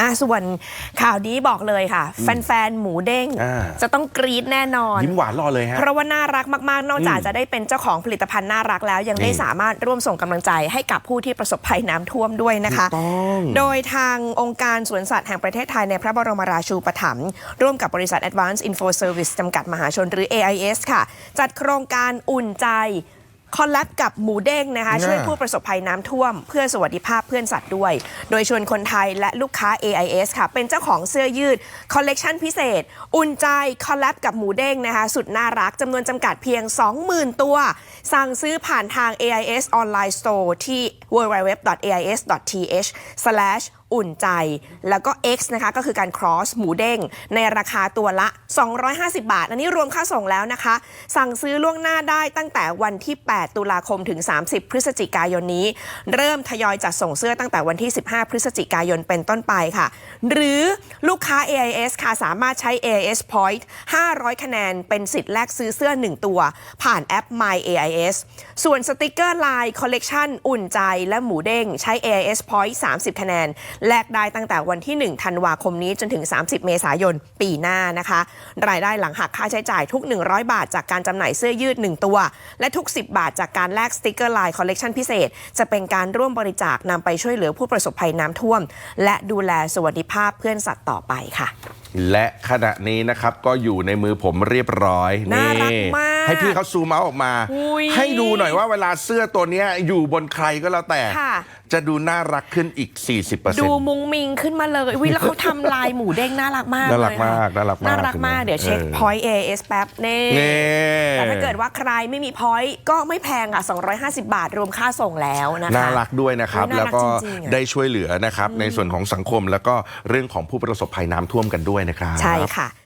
อะส่วนข่าวนี้บอกเลยค่ะ แฟนๆ หมูเด้ง อ่า จะต้องกรี๊ดแน่นอน ยิ้มหวานรอเลยฮะ เพราะว่าน่ารักมากๆ นอกจากอืมจะได้เป็นเจ้าของผลิตภัณฑ์น่ารักแล้ว ยังได้นี่สามารถร่วมส่งกำลังใจให้กับผู้ที่ประสบภัยน้ำท่วมด้วยนะคะ ถูกต้อง โดยทางองค์การสวนสัตว์แห่งประเทศไทยในพระบรมราชูปถัมภ์ร่วมกับบริษัท Advanced Info Service จำกัดมหาชนหรือ AIS ค่ะ จัดโครงการอุ่นใจ คอลแลบกับหมูเด้งนะคะน่าช่วยผู้ประสบภัยน้ำท่วม เพื่อสวัสดิภาพเพื่อนสัตว์ด้วย โดยชวนคนไทยและลูกค้า AIS ค่ะ เป็นเจ้าของเสื้อยืด คอลเลกชันพิเศษ อุ่นใจคอลแลบกับหมูเด้งนะคะ สุดน่ารักจำนวนจำกัดเพียง 20,000 ตัว สั่งซื้อผ่านทาง AIS Online Store ที่ www.ais.th/ อุ่นใจ แล้วก็ X นะคะก็คือการ cross หมูเด้ง ในราคาตัวละ 250 บาท อันนี้รวมค่าส่งแล้วนะคะ สั่งซื้อล่วงหน้าได้ตั้งแต่วันที่ 8 ตุลาคมถึง 30 พฤศจิกายนนี้ เริ่มทยอยจัดส่งเสื้อตั้งแต่วันที่ 15 พฤศจิกายนเป็นต้นไปค่ะ หรือลูกค้า AIS ค่ะสามารถใช้ AIS Point 500 คะแนนเป็นสิทธิ์แลกซื้อเสื้อ 1 ตัว ผ่านแอป My AIS ส่วนสติกเกอร์ลายคอลเลกชันอุ่นใจและหมูเด้งใช้ AIS Point 30 คะแนนแลกได้ตั้งแต่วันที่ 1 ธันวาคมนี้จนถึง 30 เมษายนปีหน้านะคะ รายได้หลังหักค่าใช้จ่ายทุก 100 บาท จากการจำหน่ายเสื้อยืด 1 ตัว และทุก 10 บาทจากการแลกสติกเกอร์ลายคอลเลกชันพิเศษ จะเป็นการร่วมบริจาคนำไปช่วยเหลือผู้ประสบภัยน้ำท่วม และดูแลสวัสดิภาพเพื่อนสัตว์ต่อไปค่ะ และขณะนี้นะครับก็อยู่ในมือผมเรียบร้อยน่ารักมากให้พี่เขาซูมเอาออกมา อุ๊ยให้ดูหน่อยว่าเวลาเสื้อตัวเนี้ยอยู่บนใครก็แล้วแต่ ค่ะ จะดูน่ารักขึ้นอีก 40%ดูมุงมิงขึ้นมาเลยวิแล้วเขาทำลายหมูเด้งน่ารักมากน่ารักเลยค่ะมากน่ารักมากน่ารักมากเห็นไหมเดี๋ยวเช็คเออพอยต์ AS แป๊บเน่นี่แต่ถ้าเกิดว่าใครไม่มีพอยต์ก็ไม่แพงอะ 250 บาทรวมค่าส่งแล้วนะคะ น่ารักด้วยนะครับอุ๊ยน่าแล้วรักก็จริงๆอะ ได้ช่วยเหลือนะครับ ในส่วนของสังคมแล้วก็เรื่องของผู้ประสบภัยน้ำท่วมกันด้วยนะครับ ใช่ค่ะ